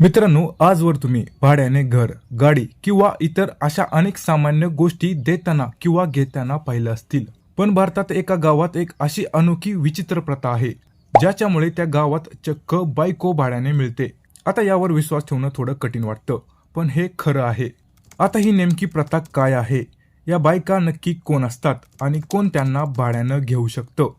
मित्रांनो आजवर तुम्ही भाड्याने घर गाडी किंवा इतर अशा अनेक सामान्य गोष्टी देताना किंवा घेताना पाहिलं असतील. पण भारतात एका गावात एक अशी अनोखी विचित्र प्रथा आहे ज्याच्यामुळे त्या गावात चक्क बायको भाड्याने मिळते. आता यावर विश्वास ठेवणं थोडं कठीण वाटतं पण हे खरं आहे. आता ही नेमकी प्रथा काय आहे? या बायका नक्की कोण असतात आणि कोण त्यांना भाड्यानं घेऊ शकतं?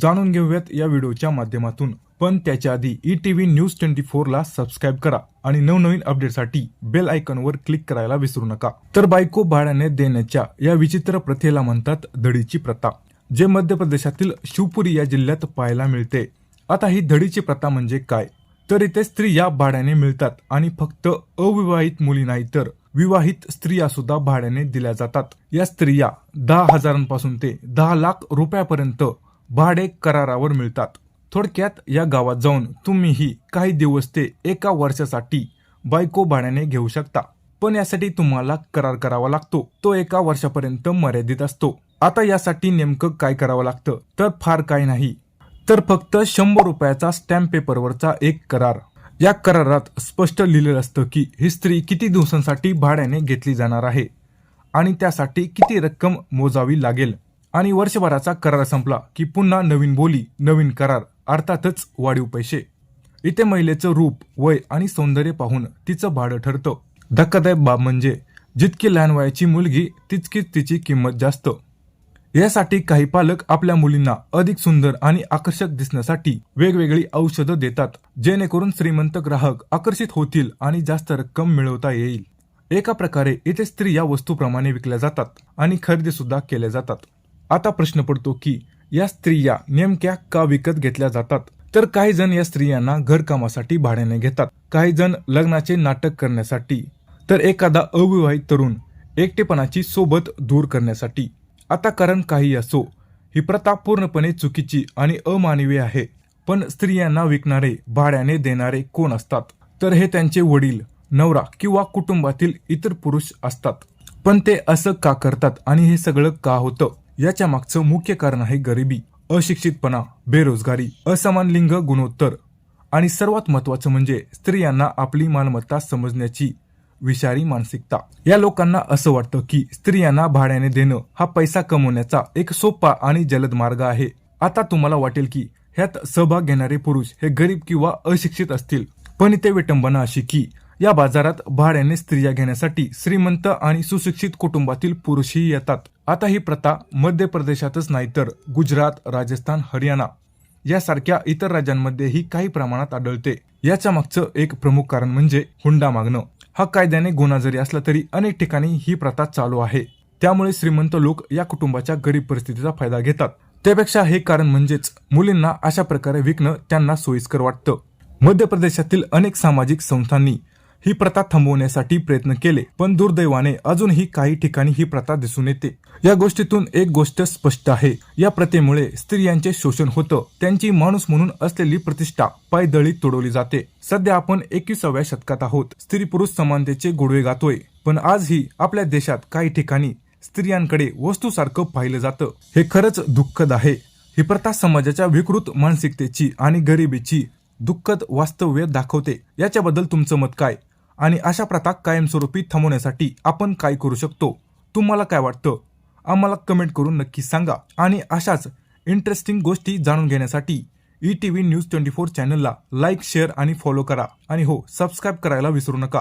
जाणून घेऊयात या व्हिडिओच्या माध्यमातून. पण त्याच्या आधी E T V news twenty फोरला सबस्क्राईब करा आणि नवनवीन अपडेटसाठी बेल आयकॉनवर क्लिक करायला विसरू नका. तर बायको भाड्याने देण्याच्या या विचित्र प्रथेला म्हणतात धडीची प्रथा जे मध्य प्रदेशातील शिवपुरी या जिल्ह्यात पाहायला मिळते. आता ही धडीची प्रथा म्हणजे काय? तर इथे स्त्रिया भाड्याने मिळतात आणि फक्त अविवाहित मुली नाही तर विवाहित स्त्रिया सुद्धा भाड्याने दिल्या जातात. या स्त्रिया दहा हजारांपासून ते दहा लाख रुपयापर्यंत भाडे करारावर मिळतात. थोडक्यात या गावात जाऊन तुम्हीही काही दिवस ते एका वर्षासाठी बायको भाड्याने घेऊ शकता. पण यासाठी तुम्हाला करार करावा लागतो. तो एका वर्षापर्यंत मर्यादित असतो. आता यासाठी नेमकं काय करावं लागतं? तर फार काही नाही. तर फक्त शंभर रुपयाचा स्टॅम्प पेपरवरचा एक करार. या करारात स्पष्ट लिहिलेलं असतं की ही स्त्री किती दिवसांसाठी भाड्याने घेतली जाणार आहे आणि त्यासाठी किती रक्कम मोजावी लागेल. आणि वर्षभराचा करार संपला की पुन्हा नवीन बोली नवीन करार अर्थातच वाढीव पैसे. इथे महिलेचं रूप वय आणि सौंदर्य पाहून तिचं भाडं ठरतं. धक्कादायक बाब म्हणजे जितकी लहान वयाची मुलगी तितकीच तिची किंमत जास्त. यासाठी काही पालक आपल्या मुलींना अधिक सुंदर आणि आकर्षक दिसण्यासाठी वेगवेगळी औषधं देतात जेणेकरून श्रीमंत ग्राहक आकर्षित होतील आणि जास्त रक्कम मिळवता येईल. एका प्रकारे इथे स्त्रिया वस्तूप्रमाणे विकल्या जातात आणि खरेदी सुद्धा केल्या जातात. आता प्रश्न पडतो की या स्त्रिया नेमक्या का विकत घेतल्या जातात? तर काही जण या स्त्रियांना घरकामासाठी भाड्याने घेतात. काही जण लग्नाचे नाटक करण्यासाठी. तर एखादा अविवाहित तरुण एकटेपणाची सोबत दूर करण्यासाठी. आता कारण काही असो ही प्रथा पूर्णपणे चुकीची आणि अमानवी आहे. पण स्त्रियांना विकणारे भाड्याने देणारे कोण असतात? तर हे त्यांचे वडील नवरा किंवा कुटुंबातील इतर पुरुष असतात. पण ते असं का करतात आणि हे सगळं का होतं? याच्या मागचं मुख्य कारण आहे गरिबी अशिक्षितपणा बेरोजगारी असमान लिंग गुणोत्तर आणि सर्वात महत्वाचं म्हणजे स्त्रियांना आपली मालमत्ता समजण्याची विषारी मानसिकता. या लोकांना असं वाटतं की स्त्रियांना भाड्याने देणं हा पैसा कमवण्याचा एक सोपा आणि जलद मार्ग आहे. आता तुम्हाला वाटेल की ह्यात सहभाग घेणारे पुरुष हे गरीब किंवा अशिक्षित असतील. पण इथे विटंबना अशी की या बाजारात भाड्याने स्त्रिया घेण्यासाठी श्रीमंत आणि सुशिक्षित कुटुंबातील पुरुषही येतात. आता ही प्रथा मध्य प्रदेशातच नाही तर गुजरात राजस्थान हरियाणा यासारख्या इतर राज्यांमध्येही काही प्रमाणात आढळते. याच्या मागचं एक प्रमुख कारण म्हणजे हुंडा मागणं. हा कायद्याने गुन्हा जरी असला तरी अनेक ठिकाणी ही प्रथा चालू आहे. त्यामुळे श्रीमंत लोक या कुटुंबाच्या गरीब परिस्थितीचा फायदा घेतात. त्यापेक्षा हे कारण म्हणजेच मुलींना अशा प्रकारे विकणं त्यांना सोयीस्कर वाटतं. मध्य प्रदेशातील अनेक सामाजिक संस्थांनी ही प्रथा थांबवण्यासाठी प्रयत्न केले पण दुर्दैवाने अजूनही काही ठिकाणी ही प्रथा दिसून येते. या गोष्टीतून एक गोष्ट स्पष्ट आहे. या प्रथेमुळे स्त्रियांचे शोषण होतं. त्यांची माणूस म्हणून असलेली प्रतिष्ठा पायदळी तुडवली जाते. सध्या आपण एकविसाव्या शतकात आहोत. स्त्री पुरुष समानतेचे गोडवे गातोय. पण आजही आपल्या देशात काही ठिकाणी स्त्रियांकडे वस्तूसारखं पाहिलं जातं. हे खरंच दुःखद आहे. ही प्रथा समाजाच्या विकृत मानसिकतेची आणि गरिबीची दुःखद वास्तव्य दाखवते. याच्याबद्दल तुमचं मत काय? आणि अशा प्रथा कायमस्वरूपी थांबवण्यासाठी आपण काय करू शकतो? तुम्हाला काय वाटतं? आम्हाला कमेंट करून नक्की सांगा. आणि अशाच इंटरेस्टिंग गोष्टी जाणून घेण्यासाठी E T V news twenty four चॅनलला लाईक शेअर आणि फॉलो करा. आणि हो सबस्क्राईब करायला विसरू नका.